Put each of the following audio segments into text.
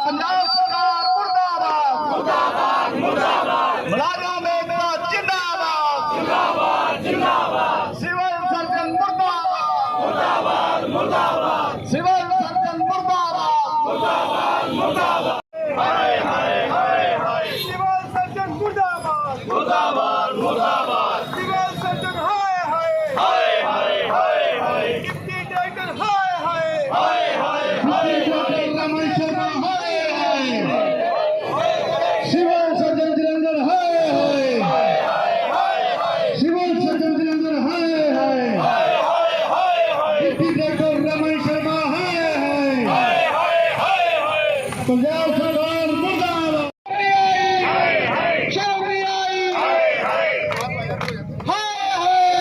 ਪੰਜਾਬ ਸਰਕਾਰ ਮੁਰਦਾਬਾਦ ਮੁਰਦਾਬਾਦ ਮੁਰਦਾਬਾਦ ਮਲਾਜਾ ਮੇਕਾ ਜਿੰਦਾਬਾਦ ਜਿੰਦਾਬਾਦ ਜਿੰਦਾਬਾਦ ਸਿਵਲ ਸਰਜਨ ਮੁਰਦਾਬਾਦ ਮੁਰਦਾਬਾਦ ਮੁਰਦਾਬਾਦ ਸਿਵਲ ਸਰਜਨ ਮੁਰਦਾਬਾਦ ਮੁਰਦਾਬਾਦ ਮੁਰਦਾਬਾਦ ਹਾਏ ਹਾਏ ਹਾਏ ਹਾਏ ਸਿਵਲ ਸਰਜਨ ਮੁਰਦਾਬਾਦ ਮੁਰਦਾਬਾਦ ਮੁਰਦਾਬਾਦ ਸੁਣਿਆ ਹਾਏ ਹਾਏ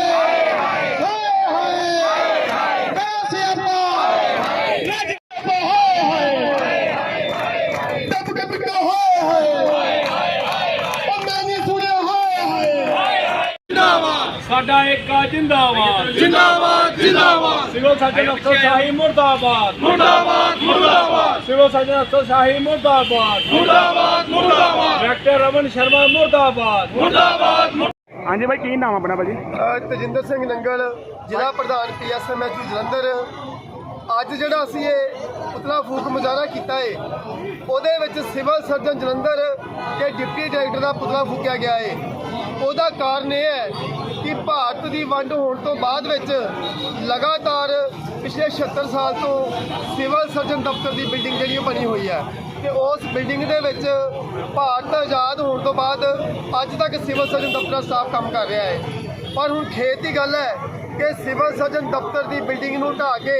ਸਾਡਾ ਏਕਾ ਜਿੰਦਾਬਾਦ। ਜਿੰਦਾਬਾਦ ਜਿੰਦਾਬਾਦ। ਸਿਵਲ ਸਰਜਨ ਅਫਸਰ ਸ਼ਾਹੀ ਮੁਰਦਾਬਾਦ। ਮੁਰਦਾਬਾਦ। ਮੁਰਦਾਬਾਦ ਸਿਵਲ ਸਰਜਨ ਅਫਸਰ ਸ਼ਾਹੀ ਮੁਰਦਾਬਾਦ। ਮੁਰਦਾਬਾਦ ਮੁਰਦਾਬਾਦ। ਡਾਕਟਰ ਰਮਨ ਸ਼ਰਮਾ ਮੁਰਦਾਬਾਦ। ਮੁਰਦਾਬਾਦ ਹਾਂਜੀ ਬਾਈ ਕੀ ਨਾਮ ਆਪਣਾ ਭਾਜੀ? ਤਜਿੰਦਰ ਸਿੰਘ ਨੰਗਲ ਜ਼ਿਲ੍ਹਾ ਪ੍ਰਧਾਨ ਪੀਐਸਐਮਐਚ ਜਲੰਧਰ। ਅੱਜ ਜਿਹੜਾ ਅਸੀਂ ਇਹ ਪੁਤਲਾ ਫੂਕ ਮੁਜ਼ਾਹਰਾ ਕੀਤਾ ਏ ਉਹਦੇ ਵਿੱਚ ਸਿਵਲ ਸਰਜਨ ਜਲੰਧਰ ਤੇ ਡਿਪਟੀ ਡਾਇਰੈਕਟਰ ਦਾ ਪੁਤਲਾ ਫੂਕਿਆ ਗਿਆ ਏ। ਉਹਦਾ ਕਾਰਨ ਇਹ ਹੈ ਕਿ ਭਾਰਤ ਦੀ ਵੰਡ ਹੋਣ ਤੋਂ ਬਾਅਦ ਵਿੱਚ ਲਗਾਤਾਰ ਪਿਛਲੇ 76 ਸਾਲ ਤੋਂ ਸਿਵਲ ਸਰਜਨ ਦਫ਼ਤਰ ਦੀ ਬਿਲਡਿੰਗ ਜਿਹੜੀ ਉਹ ਬਣੀ ਹੋਈ ਹੈ ਤੇ ਉਸ ਬਿਲਡਿੰਗ ਦੇ ਵਿੱਚ ਭਾਰਤ ਆਜ਼ਾਦ ਹੋਣ ਤੋਂ ਬਾਅਦ ਅੱਜ ਤੱਕ ਸਿਵਲ ਸਰਜਨ ਦਫ਼ਤਰ ਦਾ ਸਟਾਫ ਕੰਮ ਕਰ ਰਿਹਾ ਹੈ। ਪਰ ਹੁਣ ਖੇਤ ਦੀ ਗੱਲ ਹੈ ਕਿ ਸਿਵਲ ਸਰਜਨ ਦਫ਼ਤਰ ਦੀ ਬਿਲਡਿੰਗ ਨੂੰ ਢਾਹ ਕੇ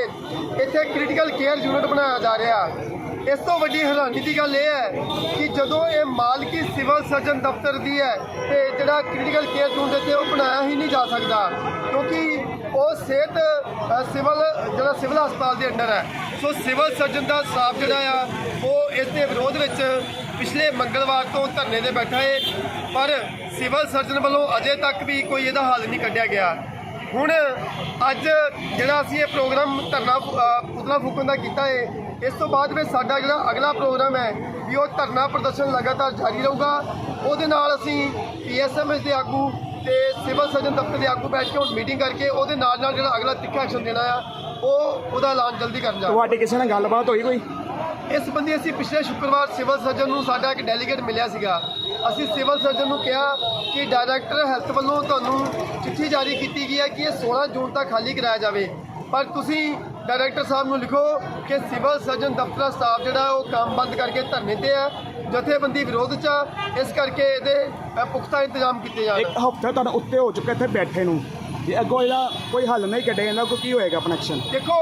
ਇੱਥੇ ਕ੍ਰਿਟੀਕਲ ਕੇਅਰ ਯੂਨਿਟ ਬਣਾਇਆ ਜਾ ਰਿਹਾ। ਇਸ ਤੋਂ ਵੱਡੀ ਹੈਰਾਨੀ ਦੀ ਗੱਲ ਇਹ ਹੈ ਕਿ ਜਦੋਂ ਇਹ ਮਾਲਕੀ ਸਿਵਲ ਸਰਜਨ ਦਫ਼ਤਰ ਦੀ ਹੈ, ਤੇ ਜਿਹੜਾ ਕ੍ਰਿਟੀਕਲ ਕੇਅਰ ਯੂਨਿਟ ਇੱਥੇ ਉਹ ਬਣਾਇਆ ਹੀ ਨਹੀਂ ਜਾ ਸਕਦਾ, ਕਿਉਂਕਿ ਉਹ ਸਿਹਤ ਸਿਵਲ, ਜਿਹੜਾ ਸਿਵਲ ਹਸਪਤਾਲ ਦੇ ਅੰਡਰ ਹੈ। ਸੋ ਸਿਵਲ ਸਰਜਨ ਦਾ ਸਟਾਫ ਜਿਹੜਾ ਆ, ਉਹ ਇਸ ਦੇ ਵਿਰੋਧ ਵਿੱਚ ਪਿਛਲੇ ਮੰਗਲਵਾਰ ਤੋਂ ਧਰਨੇ ਤੇ ਬੈਠਾ ਹੈ ਪਰ ਸਿਵਲ ਸਰਜਨ ਵੱਲੋਂ ਅਜੇ ਤੱਕ ਵੀ ਕੋਈ ਇਹਦਾ ਹੱਲ ਨਹੀਂ ਕੱਢਿਆ ਗਿਆ। ਹੁਣ ਅੱਜ ਜਿਹੜਾ ਅਸੀਂ ਇਹ ਪ੍ਰੋਗਰਾਮ ਧਰਨਾ ਪੁਤਲਾ ਫੂਕਣ ਦਾ ਕੀਤਾ ਹੈ ਇਸ ਤੋਂ ਬਾਅਦ ਵਿੱਚ ਸਾਡਾ ਜਿਹੜਾ ਅਗਲਾ ਪ੍ਰੋਗਰਾਮ ਹੈ ਵੀ ਉਹ ਧਰਨਾ ਪ੍ਰਦਰਸ਼ਨ ਲਗਾਤਾਰ ਜਾਰੀ ਰਹੂਗਾ। ਉਹਦੇ ਨਾਲ ਅਸੀਂ ਪੀਐਸਐਮਐਸ ਦੇ ਆਗੂ ਤੇ ਸਿਵਲ ਸਰਜਨ ਦਫ਼ਤਰ ਦੇ ਆਗੂ ਬੈਠ ਕੇ ਹੁਣ ਮੀਟਿੰਗ ਕਰਕੇ ਉਹਦੇ ਨਾਲ ਨਾਲ ਜਿਹੜਾ ਅਗਲਾ ਤਿੱਖਾ ਐਕਸ਼ਨ ਦੇਣਾ ਆ, ਉਹ ਉਹਦਾ ਐਲਾਨ ਜਲਦੀ ਕਰਨ ਜਾ ਤੁਹਾਡੀ ਕਿਸੇ ਨਾਲ ਗੱਲਬਾਤ ਹੋਈ ਕੋਈ? ਇਸ ਸੰਬੰਧੀ ਅਸੀਂ ਪਿਛਲੇ ਸ਼ੁੱਕਰਵਾਰ ਸਿਵਲ ਸਰਜਨ ਨੂੰ ਸਾਡਾ ਇੱਕ ਡੈਲੀਗੇਟ ਮਿਲਿਆ ਸੀਗਾ। ਅਸੀਂ ਸਿਵਲ ਸਰਜਨ ਨੂੰ ਕਿਹਾ ਕਿ ਡਾਇਰੈਕਟਰ ਹੈਲਥ ਵੱਲੋਂ ਤੁਹਾਨੂੰ ਚਿੱਠੀ ਜਾਰੀ ਕੀਤੀ ਗਈ ਹੈ ਕਿ ਇਹ 16 ਜੂਨ ਤੱਕ ਖਾਲੀ ਕਰਾਇਆ ਜਾਵੇ। ਪਰ ਤੁਸੀਂ ਡਾਇਰੈਕਟਰ ਸਾਹਿਬ ਨੂੰ ਲਿਖੋ ਕਿ ਸਿਵਲ ਸਰਜਨ ਦਫ਼ਤਰ ਸਟਾਫ ਜਿਹੜਾ ਉਹ ਕੰਮ ਬੰਦ ਕਰਕੇ ਧਰਨੇ ਤੇ ਆ ਜਥੇਬੰਦੀ ਵਿਰੋਧ ਚ ਆ, ਇਸ ਕਰਕੇ ਇਹਦੇ ਪੁਖਤਾ ਇੰਤਜ਼ਾਮ ਕੀਤੇ ਜਾਣ ਇੱਕ ਹਫ਼ਤਾ ਤੁਹਾਨੂੰ ਉੱਤੇ ਹੋ ਚੁੱਕਾ ਇੱਥੇ ਬੈਠੇ ਨੂੰ। ਜੇ ਅੱਗੋਂ ਇਹਦਾ ਕੋਈ ਹੱਲ ਨਹੀਂ ਕੱਢਿਆ ਜਾਂਦਾ ਕੋਈ ਕੀ ਹੋਏਗਾ ਆਪਣਾ ਐਕਸ਼ਨ ਦੇਖੋ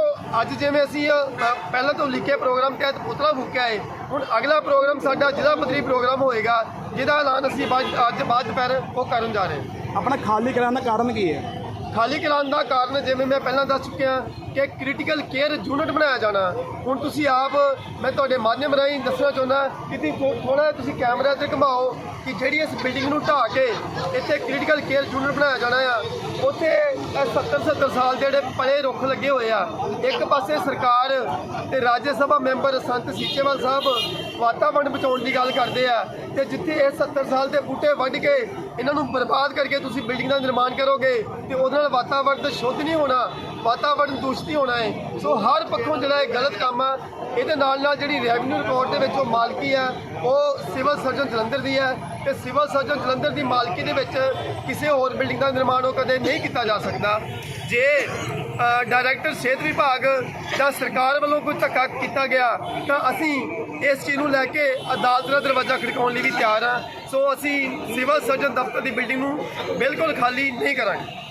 ਅੱਜ ਜਿਵੇਂ ਅਸੀਂ ਅ, ਪਹਿਲਾਂ ਤੋਂ ਲਿਖੇ ਪ੍ਰੋਗਰਾਮ ਤਹਿਤ ਪੁਤਲਾ ਫੂਕਿਆ ਹੈ ਹੁਣ ਅਗਲਾ ਪ੍ਰੋਗਰਾਮ ਸਾਡਾ ਜ਼ਿਲ੍ਹਾ ਪੱਧਰੀ ਪ੍ਰੋਗਰਾਮ ਹੋਏਗਾ ਜਿਹਦਾ ਐਲਾਨ ਅਸੀਂ ਬਾਅਦ- ਅੱਜ ਬਾਅਦ ਦੁਪਹਿਰ ਉਹ ਕਰਨ ਜਾ ਰਹੇ ਹਾਂ। ਆਪਣਾ ਖਾਲੀ ਕਰਾਉਣ ਦਾ ਕਾਰਨ ਕੀ ਹੈ? ਖਾਲੀ ਕਰਾਉਣ ਦਾ ਕਾਰਨ ਜਿਵੇਂ ਮੈਂ ਪਹਿਲਾਂ ਦੱਸ ਚੁੱਕਿਆ ਕਿ ਕ੍ਰਿਟੀਕਲ ਕੇਅਰ ਯੂਨਿਟ ਬਣਾਇਆ ਜਾਣਾ। ਹੁਣ ਤੁਸੀਂ ਆਪ, ਮੈਂ ਤੁਹਾਡੇ ਮਾਧਿਅਮ ਰਾਹੀਂ ਦੱਸਣਾ ਚਾਹੁੰਦਾ ਕਿ ਤੁਸੀਂ ਥੋੜਾ ਤੁਸੀਂ ਕੈਮਰਾ ਤੇ ਘੁਮਾਓ ਕਿ ਜਿਹੜੀ ਇਸ ਬਿਲਡਿੰਗ ਨੂੰ ਢਾਹ ਕੇ ਇੱਥੇ ਕ੍ਰਿਟੀਕਲ ਕੇਅਰ ਯੂਨਿਟ ਬਣਾਇਆ ਜਾਣਾ ਆ। ਉੱਥੇ 70 70 ਸਾਲ ਦੇ ਜਿਹੜੇ ਪਲੇ ਰੁੱਖ ਲੱਗੇ ਹੋਏ ਆ। ਇੱਕ ਪਾਸੇ ਸਰਕਾਰ ਤੇ ਰਾਜ ਸਭਾ ਮੈਂਬਰ ਸੰਤ ਸੀਚੇਵਾਲ ਸਾਹਿਬ ਵਾਤਾਵਰਣ ਬਚਾਉਣ ਦੀ ਗੱਲ ਕਰਦੇ ਆ ਤੇ ਜਿੱਥੇ ਇਹ 70 ਸਾਲ ਦੇ ਬੂਟੇ ਵੱਢ ਕੇ ਇਹਨਾਂ ਨੂੰ ਬਰਬਾਦ ਕਰਕੇ ਤੁਸੀਂ ਬਿਲਡਿੰਗ ਦਾ ਨਿਰਮਾਣ ਕਰੋਗੇ ਤੇ ਉਹਦੇ ਨਾਲ ਵਾਤਾਵਰਣ ਤਾਂ ਸ਼ੁੱਧ ਨਹੀਂ ਹੋਣਾ ਵਾਤਾਵਰਣ ਦੂਸ਼ਿਤ ਹੀ ਹੋਣਾ ਹੈ। ਸੋ ਹਰ ਪੱਖੋਂ ਜਿਹੜਾ ਇਹ ਗਲਤ ਕੰਮ ਆ, ਇਹਦੇ ਨਾਲ ਨਾਲ ਜਿਹੜੀ ਰੈਵਨਿਊ ਰਿਕਾਰਡ ਦੇ ਵਿੱਚ ਉਹ ਮਾਲਕੀ ਆ, ਉਹ ਸਿਵਲ ਸਰਜਨ ਜਲੰਧਰ ਦੀ ਹੈ ਤੇ ਸਿਵਲ ਸਰਜਨ ਜਲੰਧਰ ਦੀ ਮਾਲਕੀ ਦੇ ਵਿੱਚ ਕਿਸੇ ਹੋਰ ਬਿਲਡਿੰਗ ਦਾ ਨਿਰਮਾਣ ਉਹ ਕਦੇ ਨਹੀਂ ਕੀਤਾ ਜਾ ਸਕਦਾ। ਜੇ ਡਾਇਰੈਕਟਰ ਸਿਹਤ ਵਿਭਾਗ ਜਾਂ ਸਰਕਾਰ ਵੱਲੋਂ ਕੋਈ ਧੱਕਾ ਕੀਤਾ ਗਿਆ, ਤਾਂ ਅਸੀਂ ਇਸ ਚੀਜ਼ ਨੂੰ ਲੈ ਕੇ ਅਦਾਲਤ ਦਾ ਦਰਵਾਜ਼ਾ ਖੜਕਾਉਣ ਲਈ ਵੀ ਤਿਆਰ ਹਾਂ ਸੋ ਅਸੀਂ ਸਿਵਲ ਸਰਜਨ ਦਫ਼ਤਰ ਦੀ ਬਿਲਡਿੰਗ ਨੂੰ ਬਿਲਕੁਲ ਖਾਲੀ ਨਹੀਂ ਕਰਾਂਗੇ।